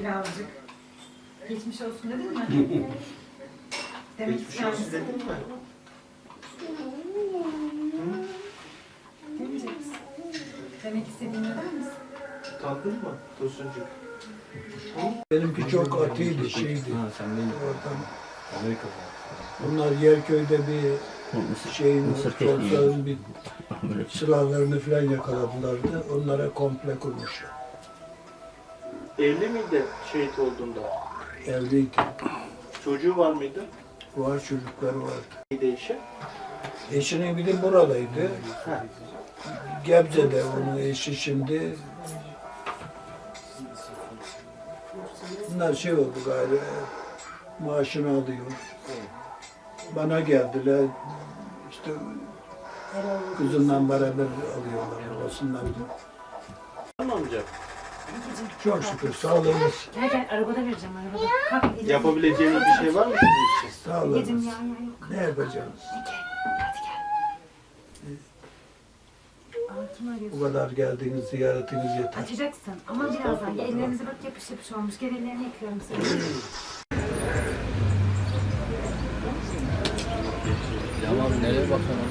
birazcık. Geçmiş olsun dedin mi? Demek Geçmiş olsun misin? dedin mi? Demek istediğini der misin? Utandın mı Tosuncuk? Benimki çok atıydı, şeydi. Ha sen değil. Oradan. Amerika'da. Bunlar Yerköy'de bir şeyin, Mısır bir silahlarını falan yakaladılardı. Onlara komple kurmuşlar. Evli miydi şehit olduğunda? Evliydi. Çocuğu var mıydı? Var çocukları vardı. Neydi eşi? Eşinin biri buradaydı. Ha. Gebze'de onun eşi şimdi. Bunlar şey oldu galiba. Maaşını alıyor. Bana geldiler. İşte kızından beraber alıyorlar babasından. Mı amca? Çok şükür sağlığımız. Gel gel arabada vereceğim arabada. Kalk gidelim. Yapabileceğimiz bir şey var mı sizin için? Sağlığımız. Yedim ya ya yok. Ne yapacağız? Gel hadi gel. Aa, kim Bu arıyorsun? kadar geldiğiniz ziyaretiniz yeter. Açacaksın ama birazdan. Ellerinize bak yapış yapış olmuş. Gel ellerini yıkıyorum seni. Yaman nereye bakalım?